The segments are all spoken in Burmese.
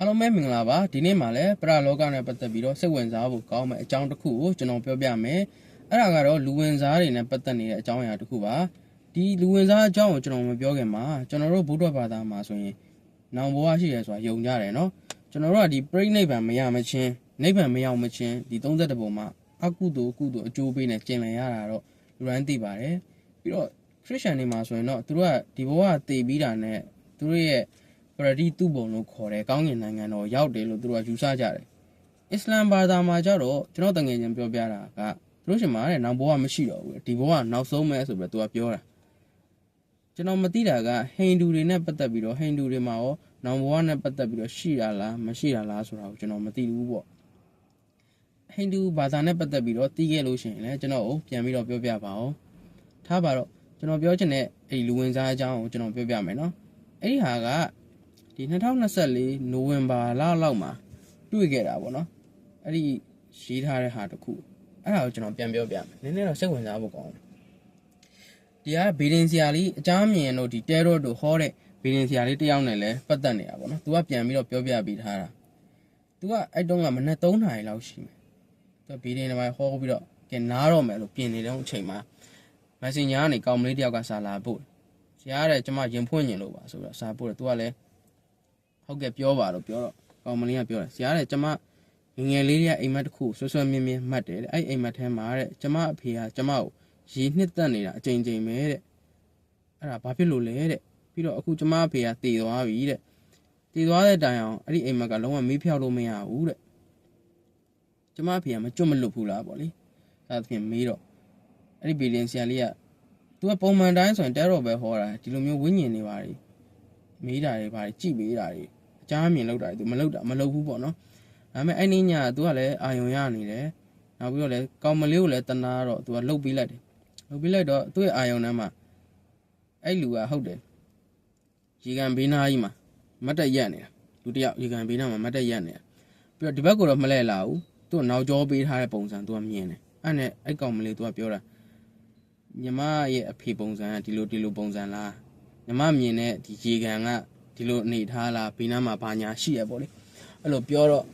အားလုံးပဲမင်္ဂလာပါဒီနေ့မှာလည်းပရလောကနဲ့ပတ်သက်ပြီးတော့စိတ်ဝင်စားဖို့ကောင်းမယ့်အကြောင်းတစ်ခုကိုကျွန်တော်ပြောပြမယ်အဲ့ဒါကတော့လူဝင်စားတွေနဲ့ပတ်သက်နေတဲ့အကြောင်းအရာတစ်ခုပါဒီလူဝင်စားအကြောင်းကိုကျွန်တော်မပြောခင်မှာကျွန်တော်တို့ဘုဒ္ဓဘာသာမှာဆိုရင်နောင်ဘဝရှိရဲဆိုတာယုံကြတယ်နော်ကျွန်တော်တို့ကဒီပြိဋိနိဗ္ဗာန်မရမချင်းနိဗ္ဗာန်မရောက်မချင်းဒီ32ပုံမှာအကုသိုလ်ကုသိုလ်အကျိုးပေးနဲ့ကျင်လည်ရတာတော့လူရန်သိပါတယ်ပြီးတော့ခရစ်ယာန်တွေမှာဆိုရင်တော့သူတို့ကဒီဘဝတည်ပြီးတာနဲ့သူတို့ရဲ့ ပရတိတုပုံလို့ခေါ်တယ်ကောင်းကင်နိုင်ငံတော်ရောက်တယ်လို့သူတို့ကယူဆကြတယ်အစ္စလမ်ဘာသာမှာကျတော့ကျွန်တော်တငယ်ချင်းပြောပြတာကသူတို့ရှင်မှာတဲ့နောက်ဘဝမရှိတော့ဘူးဒီဘဝနောက်ဆုံးမဲဆိုပြီးတော့သူကပြောတာကျွန်တော်မသိတာကဟိန္ဒူတွေနဲ့ပတ်သက်ပြီးတော့ဟိန္ဒူတွေမှာရောနောက်ဘဝနဲ့ပတ်သက်ပြီးတော့ရှိတာလားမရှိတာလားဆိုတာကိုကျွန်တော်မသိဘူးပေါ့ဟိန္ဒူဘာသာနဲ့ပတ်သက်ပြီးတော့သိခဲ့လို့ရှိရင်လည်းကျွန်တော်ကိုပြန်ပြီးတော့ပြောပြပါအောင်ထားပါတော့ကျွန်တော်ပြောချင်တဲ့အဲ့ဒီလူဝင်စားအကြောင်းကိုကျွန်တော်ပြောပြမယ်နော်အဲ့ဒီဟာက ဒီ2024နိုဝင်ဘာလလောက်မှာတွေ့ခဲ့တာပေါ့နော်အဲ့ဒီရေးထားတဲ့ဟာတစ်ခုအဲ့ဒါကိုကျွန်တော်ပြန်ပြောပြမယ်နည်းနည်းတော့စိတ်ဝင်စားဖို့ကောင်းတယ်ဒီကဘီဒင်ဆရာလေးအကြမ်းမြင်တို့ဒီတဲတော့တို့ဟောတဲ့ဘီဒင်ဆရာလေးတယောက်နဲ့လည်းပတ်သက်နေတာပေါ့နော်သူကပြန်ပြီးတော့ပြောပြပြီးထားတာသူကအဲ့တုန်းကမနက်3နာရီလောက်ရှိမယ်သူကဘီဒင်တွေမှာဟောပြီးတော့ကဲနားတော့မယ်လို့ပြင်နေတဲ့အချိန်မှာ messenger ကနေကောင်မလေးတယောက် ကစာလာပို့ဆရာတဲ့ကျွန်မရင်ဖွင့်ညင်လို့ပါဆိုတော့စာပို့တယ်သူကလည်း ဟုတ်ကဲ့ပြောပါတော့ပြောတော့ကောင်မလေးကပြောတယ်ဆရာတဲ့ကျမငယ်ငယ်လေးတွေကအိမ်မက်တစ်ခုဆွဆွမြင်းမြင်းမှတ်တယ်တဲ့အဲ့အိမ်မက်ထဲမှာတဲ့ကျမအဖေကကျမကိုရေနှစ်သက်နေတာအချိန်ချိန်ပဲတဲ့အဲ့ဒါဘာဖြစ်လို့လဲတဲ့ပြီးတော့အခုကျမအဖေကတည်သွားပြီတဲ့တည်သွားတဲ့တိုင်အောင်အဲ့ဒီအိမ်မက်ကလုံးဝမေးဖြောက်လို့မရဘူးတဲ့ကျမအဖေကမကြွတ်မလွတ်ဘူးလားပေါ့လေအဲ့ဒါဖြင့်မေးတော့အဲ့ဒီဘီလင်ဆရာလေးကသူကပုံမှန်တိုင်းဆိုရင်တဲတော့ပဲဟောတာဒီလိုမျိုးဝိညာဉ်တွေပါလေမေးတာတွေဘာတွေကြည့်ပေးတာတွေအ ကြားမြင်လောက်တာသူမလောက်တာမလောက်ဘူးပေါ့နော်ဒါပေမဲ့အဲ့ဒီညကသူကလည်းအာယုံရနေတယ်နောက်ပြီးတော့လည်းကောင်မလေးကိုလည်းတနာတော့သူကလှုပ်ပေးလိုက်တယ်လှုပ်ပေးလိုက်တော့သူ့ရဲ့အာယုံထဲမှာအဲ့လူကဟုတ်တယ်ရေကန်ဘေးနားကြီးမှာမတ်တက်ရက်နေတာလူတယောက်ရေကန်ဘေးနားမှာမတ်တက်ရက်နေတာပြီးတော့ဒီဘက်ကိုတော့မလဲလာဘူးသူ့နောက်ကြောပေးထားတဲ့ပုံစံသူကမြင်တယ်အဲ့နဲ့အဲ့ကောင်မလေးသူကပြောတာညီမရဲ့အဖေပုံစံဒီလိုဒီလိုပုံစံလားညီမမြင်တဲ့ဒီရေကန်က ဒီလိုအနေထားလားဘေးနားမှာဘာညာရှိရပေါ့လေအဲ့လိုပြောတော့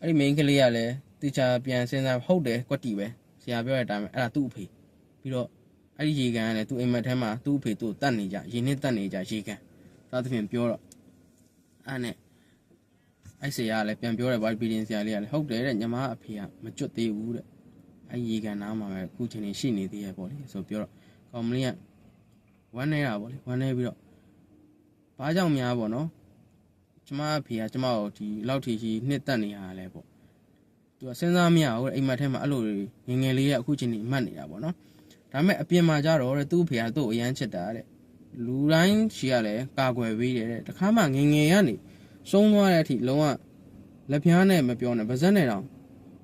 အဲ့ဒီ main ကလေးကလည်းတေချာပြန်စဉ်းစားဟုတ်တယ်ကွက်တီပဲဆရာပြောတဲ့အတိုင်းပဲအဲ့ဒါသူ့အဖေပြီးတော့အဲ့ဒီရေကန်ကလည်းသူ့အိမ်မက်ထဲမှာသူ့အဖေသူ့တတ်နေကြရေနဲ့တတ်နေကြရေကန်သာသဖြင့်ပြောတော့အဲ့နဲ့အဲ့ဆရာကလည်းပြန်ပြောတယ်ဗာဘီဒင်ဆရာလေးကလည်းဟုတ်တယ်တဲ့ညီမအဖေကမကျွတ်သေးဘူးတဲ့အဲ့ရေကန်နားမှာပဲအခုချိန်နေရှိနေသေးရဲ့ပေါ့လေဆိုပြောတော့ကောင်မလေးကဝမ်းနေတာပေါ့လေဝမ်းနေပြီးတော့ ဘာကြောင့်များပေါ့နော်ကျမအဖေကကျမကိုဒီလောက်ထိရှိနှစ်သက်နေရတာလဲပေါ့သူကစဉ်းစားမရဘူးတဲ့အိမ်မက်ထဲမှာအဲ့လိုတွေငယ်ငယ်လေးကအခုချိန်နေမှတ်နေတာပေါ့နော်ဒါပေမဲ့အပြင်မှာကြတော့တဲ့သူ့အဖေကသူ့ကိုအရန်ချစ်တာတဲ့လူတိုင်းရှိရလဲကာကွယ်ပေးတယ်တဲ့တခါမှငယ်ငယ်ကနေရှုံးသွားတဲ့အထိလုံးဝလက်ဖျားနဲ့မပြောနဲ့ဗဇက်နဲ့တောင်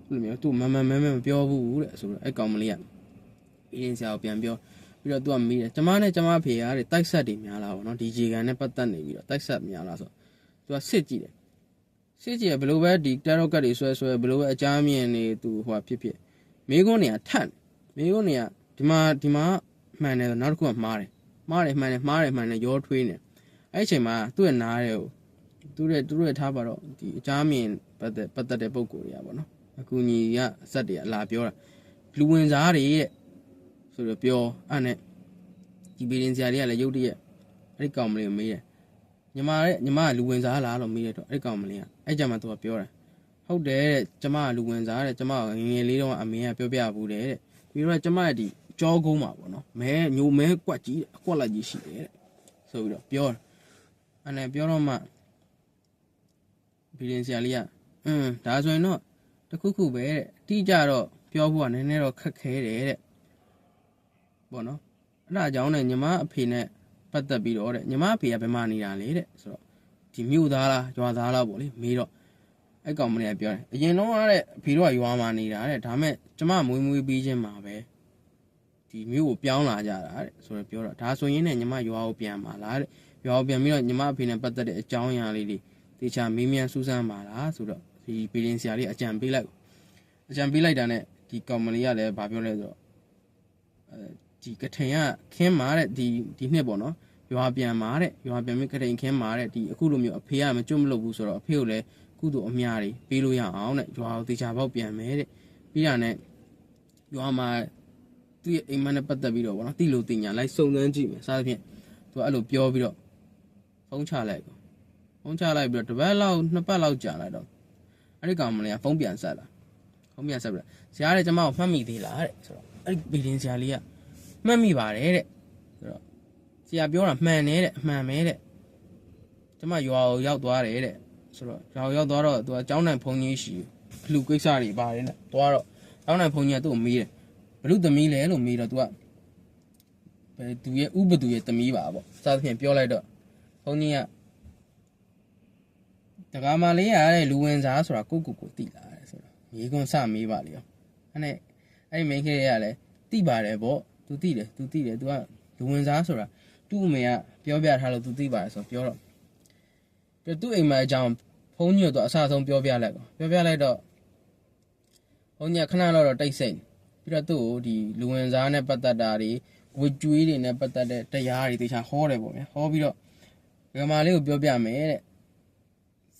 အဲ့လိုမျိုးသူ့မမမဲမဲမပြောဘူးတဲ့ဆိုတော့အဲ့ကောင်မလေးကအင်းဆရာကိုပြန်ပြော ပြီးတော့သူကမေးတယ်ကျမနဲ့ကျမဖေရတဲ့တိုက်ဆက်တွေများလားဗောနော်ဒီဂျေကန်နဲ့ပတ်သက်နေပြီးတော့တိုက်ဆက်များလားဆိုသူကစစ်ကြည့်တယ်စစ်ကြည့်ရဘလို့ပဲဒီတက်ရော့ကတ်တွေဆွဲဆွဲဘလို့ပဲအကြမ်းမြင်နေသူဟိုဟာဖြစ်ဖြစ်မိကုန်းနေကထန့်မိကုန်းနေကဒီမှာဒီမှာမှန်တယ်နောက်တစ်ခုကမှားတယ်မှားတယ်မှန်တယ်မှားတယ်မှန်တယ်ရောထွေးနေအဲ့အချိန်မှာသူ့ရဲ့နားတဲ့ကိုသူ့ရဲ့သူ့ရဲ့ထားပါတော့ဒီအကြမ်းမြင်ပတ်သက်ပတ်သက်တဲ့ပုံကိုယ်တွေကဗောနော်အကူညီကအဆက်တွေအလာပြောတာလူဝင်စားတွေတဲ့ ဆိုတော့ပြောအဲ့နဲ့ဒီဘီရင်ဆရာတွေကလည်းရုတ်တရက်အဲ့ဒီကောင်မလေးကိုမေးတယ်ညီမရဲ့ညီမကလူဝင်စားလားလို့မေးတယ်တော့အဲ့ဒီကောင်မလေးကအဲ့ကြမှာသူကပြောတယ်ဟုတ်တယ်တဲ့ကျမကလူဝင်စားတဲ့ကျမကငယ်ငယ်လေးတော့အမေကပြောပြဘူးတဲ့ပြီးတော့ကျမရဲ့ဒီကြောကုန်းမှာပေါ့နော်မဲညိုမဲကွက်ကြီးအကွက်လိုက်ကြီးရှိတယ်တဲ့ဆိုပြီးတော့ပြောတယ်အဲ့နဲ့ပြောတော့မှဘီရင်ဆရာလေးကအင်းဒါဆိုရင်တော့တခုခုပဲတဲ့တိကြတော့ပြောဖို့ကနည်းနည်းတော့ခက်ခဲတယ်တဲ့ ပေါ့နော်အဲ့ဒါကြောင့်ねညီမအဖေနဲ့ပတ်သက်ပြီးတော့တဲ့ညီမအဖေကဘယ်မှာနေတာလဲတဲ့ဆိုတော့ဒီမြို့သားလားရွာသားလားပေါ့လေမေးတော့အဲ့ကောင်မလေးကပြောတယ်အရင်တော့ကတဲ့အဖေတို့ကရွာမှာနေတာတဲ့ဒါမဲ့ကျမမွေးမွေးပြီးချင်းမှာပဲဒီမြို့ကိုပြောင်းလာကြတာတဲ့ဆိုတော့ပြောတော့ဒါဆိုရင်ねညီမရွာကိုပြန်ပါလားတဲ့ရွာကိုပြန်ပြီးတော့ညီမအဖေနဲ့ပတ်သက်တဲ့အကြောင်းအရာလေးတွေတေချာမေးမြန်းစူးစမ်းပါလားဆိုတော့ဒီဘီလင်ဆရာလေးအကြံပေးလိုက်အကြံပေးလိုက်တာ ਨੇ ဒီကောင်မလေးကလည်းဗာပြောလဲဆိုတော့အဲ ဒီကထိန်ကခင်းမာတဲ့ဒီဒီနှစ်ပေါ့နော်ရွာပြန်မာတဲ့ရွာပြန်ပြီးကထိန်ခင်းမာတဲ့ဒီအခုလိုမျိုးအဖေကမကြွမလို့ဘူးဆိုတော့အဖေကိုလည်းကုသိုလ်အများကြီးပေးလို့ရအောင်တဲ့ရွာကိုတေချာပေါက်ပြန်မယ်တဲ့ပြီးတာနဲ့ရွာမှာသူ့ရဲ့အိမ်မနဲ့ပတ်သက်ပြီးတော့ဗောနော်တိလို့တင်ညာလိုက်စုံစမ်းကြည့်မယ်စသဖြင့်သူကအဲ့လိုပြောပြီးတော့ဖုန်းချလိုက်ကောဖုန်းချလိုက်ပြီးတော့တစ်ပတ်လောက်နှစ်ပတ်လောက်ကြာလိုက်တော့အဲ့ဒီကောင်မလေးကဖုန်းပြန်ဆက်လာဖုန်းပြန်ဆက်ပြီးတော့ဇာတ်ရဲကျမကိုဖမ်းမိသေးလားတဲ့ဆိုတော့အဲ့ဒီဗီဒင်းဇာတ်လေးက မှတ်မိပါတယ်တဲ့ဆိုတော့ဆရာပြောတာမှန်တယ်တဲ့အမှန်ပဲတဲ့ကျမရွာကိုရောက်သွားတယ်တဲ့ဆိုတော့ရွာကိုရောက်သွားတော့သူကကျောင်းနိုင်ဖုန်ကြီးရှိအလူကိစ္စတွေပါတယ်နဲ့သွားတော့ကျောင်းနိုင်ဖုန်ကြီးကသူ့ကိုမေးတယ်ဘလို့သမီးလဲလို့မေးတော့သူကဘယ်သူရဲ့ဥပသူရဲ့သမီးပါပေါ့စသဖြင့်ပြောလိုက်တော့ဖုန်ကြီးကတကားမလေးရတဲ့လူဝင်စားဆိုတာကိုကိုကိုတိလာတယ်ဆိုတော့မြေကွန်းစမေးပါလေရောအဲ့နဲ့အဲ့ဒီမိန်းကလေးကလည်းတိပါတယ်ပေါ့ သူတိတယ်သူတိတယ်သူကလူဝင်စားဆိုတာသူ့အမေကပြောပြထားလို့သူသိပါတယ်ဆိုပြောတော့ပြသူ့အိမ်မအကြောင်းဖုန်းကြီးတော့အဆအဆုံးပြောပြလိုက်ကောပြောပြလိုက်တော့ဖုန်းကြီးကခဏတော့တော့တိတ်ဆိတ်ပြီးတော့သူ့ကိုဒီလူဝင်စားနဲ့ပတ်သက်တာတွေဝစ်ကျွေးတွေနဲ့ပတ်သက်တဲ့တရားတွေတေချာဟောတယ်ပေါ့ဗျာဟောပြီးတော့ဂမလေးကိုပြောပြမယ်တဲ့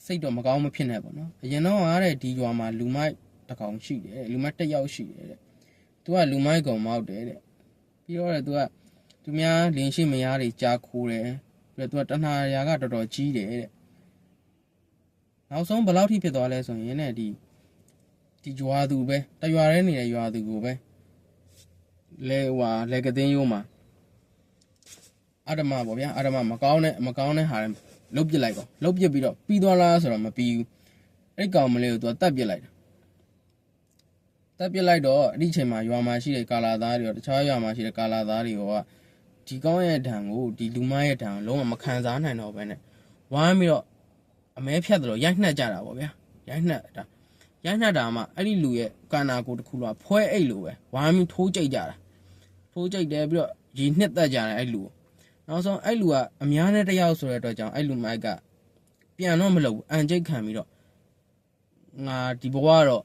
စိတ်တော့မကောင်းမဖြစ်နဲ့ပေါ့နော်အရင်တော့အားတဲ့ဒီရွာမှာလူမိုက်တစ်ကောင်ရှိတယ်လူမိုက်တစ်ယောက်ရှိတယ်တဲ့သူကလူမိုက်ကောင်မောက်တယ်တဲ့ ပြီးတော့တဲ့သူကသူများလင်းရှိမယားတွေကြာခိုးတယ်ပြီးတော့သူကတဏှာရာကတော်တော်ကြီးတယ်တဲ့နောက်ဆုံးဘယ်လောက်ထိဖြစ်သွားလဲဆိုရင်ねဒီဒီရွာသူပဲတရွာထဲနေတဲ့ရွာသူကိုပဲလဲဟွာလဲကတင်းရိုးမှာအဓမ္မပေါ့ဗျာအဓမ္မမကောင်းတဲ့မကောင်းတဲ့ဟာတွေလုတ်ပစ်လိုက်ကောလုတ်ပစ်ပြီးတော့ပြီးသွားလားဆိုတော့မပြီးဘူးအဲ့ဒီကောင်မလေးကိုသူကတတ်ပစ်လိုက်တာ တတ်ပစ်လိုက်တော့အဲ့ဒီချိန်မှာရွာမှာရှိတဲ့ကာလာသားတွေရောတခြားရွာမှာရှိတဲ့ကာလာသားတွေကဒီကောင်းရဲ့ဓာန်ကိုဒီလူမရဲ့ဓာန်ကိုလုံးဝမခံစားနိုင်တော့ဘဲနဲ့ဝိုင်းပြီးတော့အမဲဖြတ်တယ်လို့ရိုက်နှက်ကြတာပေါ့ဗျာရိုက်နှက်တာရိုက်နှက်တာမှအဲ့ဒီလူရဲ့ကာနာကိုတစ်ခုလောက်ဖွဲအိတ်လိုပဲဝိုင်းပြီးထိုးကြိတ်ကြတာထိုးကြိတ်တယ်ပြီးတော့ရေနှစ်သက်ကြတယ်အဲ့လူကိုနောက်ဆုံးအဲ့လူကအများနဲ့တယောက်ဆိုတဲ့အတွက်ကြောင့်အဲ့လူမိုက်ကပြန်တော့မလုပ်ဘူးအန်ကြိတ်ခံပြီးတော့ငါဒီဘဝကတော့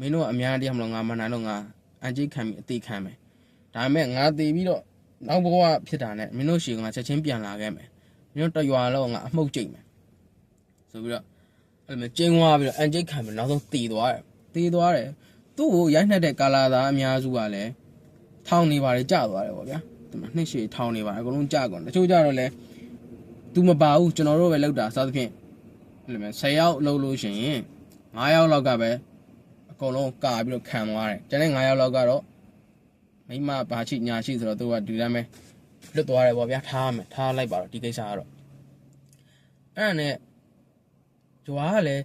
မင်းတို့ကအများတယောက်မလို့ငါမနိုင်တော့ငါအန်ကြိတ်ခံပြီးအသေးခံမယ်ဒါပေမဲ့ငါသေပြီးတော့နောက်ဘဝဖြစ်တာနဲ့မင်းတို့ရှေကငါချက်ချင်းပြန်လာခဲ့မယ်မင်းတို့တရွာလောက်ငါအမှုတ်ကြိတ်မယ်ဆိုပြီးတော့အဲ့လိုမျိုးကျင်းသွားပြီးတော့အန်ကြိတ်ခံပြီးနောက်ဆုံးတည်သွားတယ်တည်သွားတယ်သူ့ကိုရိုက်နှက်တဲ့ကာလာသားအများစုကလည်းထောင်နေပါတယ်ကြာသွားတယ်ပေါ့ဗျာဒီမှာနှစ်ရှည်ထောင်နေပါတယ်အကုန်လုံးကြာကုန်တချို့ကြတော့လည်းသူမပါဘူးကျွန်တော်တို့ပဲလောက်တာစသဖြင့်အဲ့လိုမျိုး10ယောက်လောက်လို့ရှိရင်9ယောက်လောက်ကပဲအ ကုန်လုံးကာပြီးတော့ခံသွားတယ်ကျန်တဲ့9ယောက်လောက်ကတော့မိမဘာချိညာချိဆိုတော့သူကဒီတိုင်းပဲလွတ်သွားတယ်ပေါ့ဗျာထားမယ်ထားလိုက်ပါတော့ဒီကိစ္စကတော့အဲ့ဒါနဲ့ကြွားကလည်း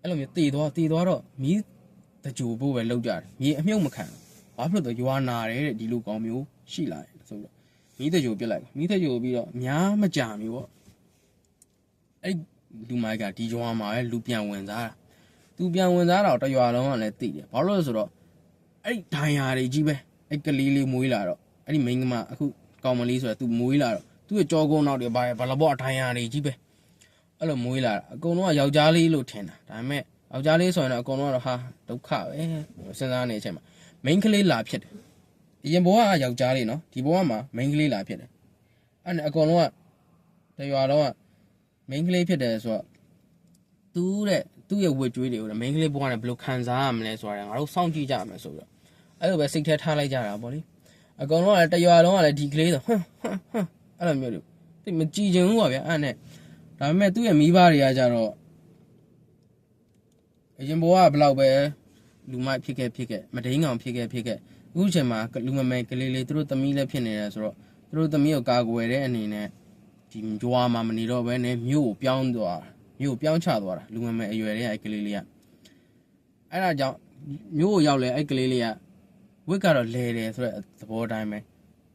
အဲ့လိုမျိုးတည်သွားတည်သွားတော့မီးတကြိုဖို့ပဲလောက်ကြတယ်မြေအမြုပ်မခံဘာဖြစ်လို့လဲရွာနာတယ်တဲ့ဒီလိုကောင်မျိုးရှိလာတယ်ဆိုတော့မီးတကြိုပြစ်လိုက်ပါမီးတကြိုပြီးတော့အများမကြာမျိုးပေါ့အဲ့လူမိုက်ကဒီရွာမှာပဲလူပြန်ဝင်စားတာ သူပြန်ဝင်စားတော့တရွာလုံးကလည်းတည်တယ်ဘာလို့လဲဆိုတော့အဲ့ဒီဒိုင်ယာတွေကြီးပဲအဲ့ကလေးလေးမွေးလာတော့အဲ့ဒီမိန်းကမအခုကောင်မလေးဆိုတာ तू မွေးလာတော့သူ့ရဲ့ကြောကုန်းနောက်တွေဘာဘလဘော့အထိုင်ရတွေကြီးပဲအဲ့လိုမွေးလာတာအကုန်လုံးကယောက်ျားလေးလို့ထင်တာဒါပေမဲ့ယောက်ျားလေးဆိုရင်တော့အကုန်လုံးကတော့ဟာဒုက္ခပဲစဉ်းစားနေတဲ့အချိန်မှာမိန်းကလေးလာဖြစ်တယ်အရင်ဘဝကယောက်ျားလေးနော်ဒီဘဝမှာမိန်းကလေးလာဖြစ်တယ်အဲ့နဲ့အကုန်လုံးကတရွာတော့ကမိန်းကလေးဖြစ်တယ်ဆိုတော့သူတဲ့ သူ့ရဲ့ဝစ်ကြွေးတွေကိုမိန်းကလေးဘဝနဲ့ဘယ်လိုခံစားရမလဲဆိုတာငါတို့စောင့်ကြည့်ကြမယ်ဆိုပြီးတော့အဲ့လိုပဲစိတ်ထဲထားလိုက်ကြတာပေါ့လေအကောင်လုံးကလည်းတရွာလုံးကလည်းဒီကလေးဆိုဟမ်ဟမ်ဟမ်အဲ့လိုမျိုးတွေတိတ်မကြည်ချင်ဘူးပါဗျာအဲ့နဲ့ဒါပေမဲ့သူ့ရဲ့မိဘတွေကကြတော့အရင်ဘဝကဘလောက်ပဲလူမိုက်ဖြစ်ခဲ့ဖြစ်ခဲ့မဒိန်းကောင်ဖြစ်ခဲ့ဖြစ်ခဲ့အခုချိန်မှာလူမမဲကလေးလေးသူတို့သမီးလည်းဖြစ်နေတယ်ဆိုတော့သူတို့သမီးကိုကာကွယ်တဲ့အနေနဲ့ဒီကြွားမှာမနေတော့ဘဲနဲ့မြို့ကိုပြောင်းသွား မြို့ကိုပြောင်းချသွားတာလူမမဲအရွယ်တွေကအဲ့ကလေးလေးကအဲ့ဒါကြောင့်မြို့ကိုရောက်လဲအဲ့ကလေးလေးကဝစ်ကတော့လဲတယ်ဆိုတဲ့သဘောတိုင်းပဲ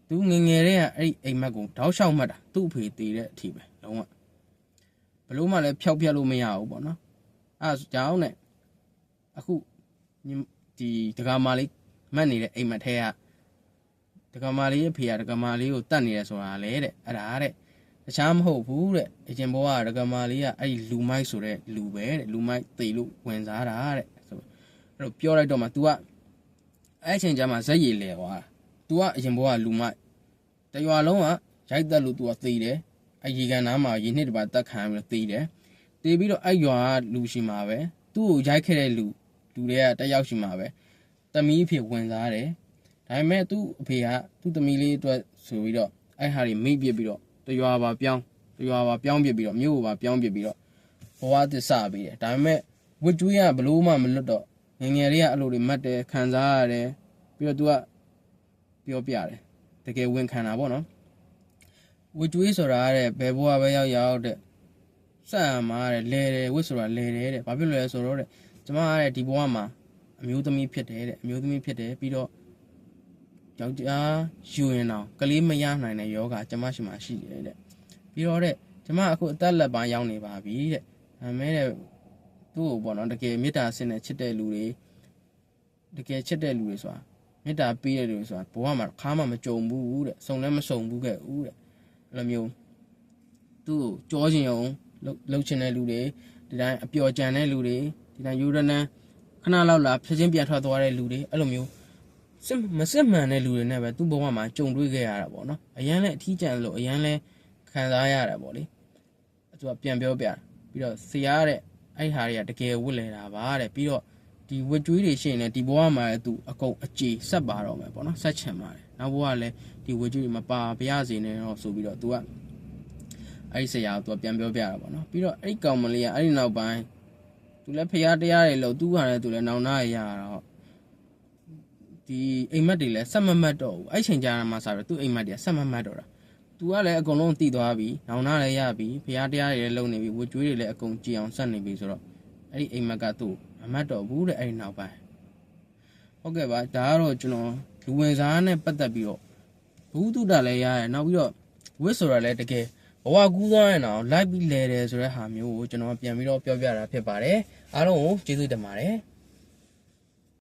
သူငယ်ငယ်တည်းကအဲ့ဒီအိမ်မက်ကိုတောက်လျှောက်မှတ်တာသူ့အဖေတည်တဲ့အထိပဲလုံးဝဘလို့မှလည်းဖျောက်ပြက်လို့မရဘူးပေါ့နော်အဲဒါကြောင့်နဲ့အခုဒီဒကာမလေးမှတ်နေတဲ့အိမ်မက်ထဲကဒကာမလေးရဲ့ဖေကဒကာမလေးကိုတတ်နေတယ်ဆိုတာလေတဲ့အဲ့ဒါတဲ့ တခြားမဟုတ်ဘူးတဲ့အရင်ဘဝကဒကာမလေးကအဲ့ဒီလူမိုက်ဆိုတဲ့လူပဲတဲ့လူမိုက်တေလို့ဝင်စားတာတဲ့ဆိုအဲ့တော့ပြောလိုက်တော့မှ तू ကအဲ့အချိန်ကျမှဇက်ရည်လဲသွားတာ။ तू ကအရင်ဘဝလူမိုက်တရွာလုံးကရိုက်တက်လို့သူကသေတယ်အရေကန်နားမှာရေနှစ်တစ်ပါးတက်ခံပြီးတော့သေတယ်သေပြီးတော့အဲ့ရွာကလူရှိမှာပဲသူ့ကိုရိုက်ခဲ့တဲ့လူလူတွေကတက်ရောက်ရှိမှာပဲတမီးအဖြစ်ဝင်စားတယ်ဒါပေမဲ့သူ့အဖေကသူ့သမီးလေးအတွက်ဆိုပြီးတော့အဲ့ဟာတွေမိတ်ပြစ်ပြီးတော့ တရွာပါပြောင်းတရွာပါပြောင်းပြစ်ပြီးတော့မြို့ပါပြောင်းပြစ်ပြီးတော့ဘဝသစ္စာပေးတယ်ဒါပေမဲ့ဝတ်ကျွေးကဘလို့မှမလွတ်တော့ငယ်ငယ်လေးကအဲ့လိုတွေမှတ်တယ်ခံစားရတယ်ပြီးတော့ तू ကပြောပြတယ်တကယ်ဝန်ခံတာပေါ့နော်ဝတ်ကျွေးဆိုတာတဲ့ဘယ်ဘဝပဲရောက်ရောက်တဲ့စံမှာတဲ့လဲတယ်ဝတ်ဆိုတာလဲတယ်တဲ့ဘာဖြစ်လို့လဲဆိုတော့တဲ့ကျမကတဲ့ဒီဘဝမှာအမျိုးသမီးဖြစ်တယ်တဲ့အမျိုးသမီးဖြစ်တယ်ပြီးတော့ ယောက်ျားယူရင်တော့ကလေးမရနိုင်တဲ့ယောဂကျမရှိမှရှိတယ်တဲ့ပြီးတော့တဲ့ကျမအခုအသက်လက်ပန်းရောက်နေပါပြီတဲ့ဒါမဲ့တဲ့သူ့ကိုပေါ့နော်တကယ်မေတ္တာဆင်တဲ့ချစ်တဲ့လူတွေတကယ်ချစ်တဲ့လူတွေဆိုတာမေတ္တာပေးတဲ့လူတွေဆိုတာဘဝမှာခါမှမကြုံဘူးတဲ့စုံလည်းမစုံဘူးခဲ့ဦးတဲ့အဲ့လိုမျိုးသူ့ကိုကြောချင်အောင်လှုပ်လှုပ်ချင်တဲ့လူတွေဒီတိုင်းအပျော်ကြံတဲ့လူတွေဒီတိုင်းယူရနန်းခဏလောက်လာဖြစ်ချင်းပြန်ထွက်သွားတဲ့လူတွေအဲ့လိုမျိုး စစ်မစစ်မှန်တဲ့လူတွေနဲ့ပဲသူ့ဘဝမှာကြုံတွေ့ခဲ့ရတာပေါ့နော်အရန်လဲအထီးကျန်လို့အရန်လဲခံစားရတာပေါ့လေသူကပြန်ပြောပြတာပြီးတော့ဆရာတဲ့အဲ့ဟာတွေကတကယ်ဝတ်လဲတာပါတဲ့ပြီးတော့ဒီဝတ်ကြွေးတွေရှိရင်လည်းဒီဘဝမှာလည်းသူအကုန်အကြေဆက်ပါတော့မယ်ပေါ့နော်ဆက်ချင်ပါတယ်နောက်ဘဝလည်းဒီဝတ်ကြွေးတွေမပါပြရစေနဲ့တော့ဆိုပြီးတော့သူကအဲ့ဒီဆရာကသူကပြန်ပြောပြတာပေါ့နော်ပြီးတော့အဲ့ဒီကောင်မလေးကအဲ့ဒီနောက်ပိုင်းသူလည်းဖျားတရားတွေလို့သူကလည်းသူလည်းနောင်နာရရတာတော့ ဒီအိမ်မက်တွေလည်းဆက်မမတ်တော့ဘူးအဲ့ချိန်ကြာမှဆိုတော့သူ့အိမ်မက်တွေကဆက်မမတ်တော့တာသူကလည်းအကုန်လုံးတည်သွားပြီနောင်နာလည်းရပြီဖျားတရားတွေလည်းလုံနေပြီဝကြွေးတွေလည်းအကုန်ကြည်အောင်ဆက်နေပြီဆိုတော့အဲ့ဒီအိမ်မက်ကသူ့မမတ်တော့ဘူးတဲ့အဲ့ဒီနောက်ပိုင်းဟုတ်ကဲ့ပါဒါကတော့ကျွန်တော်လူဝင်စားနဲ့ပတ်သက်ပြီးတော့ဘူးတုတလည်းရတယ်နောက်ပြီးတော့ဝစ်ဆိုတာလည်းတကယ်ဘဝကူးသွားရင်တော့လိုက်ပြီးလဲတယ်ဆိုတဲ့ဟာမျိုးကိုကျွန်တော်ပြန်ပြီးတော့ပြောပြတာဖြစ်ပါတယ်အားလုံးကိုကျေးဇူးတင်ပါတယ်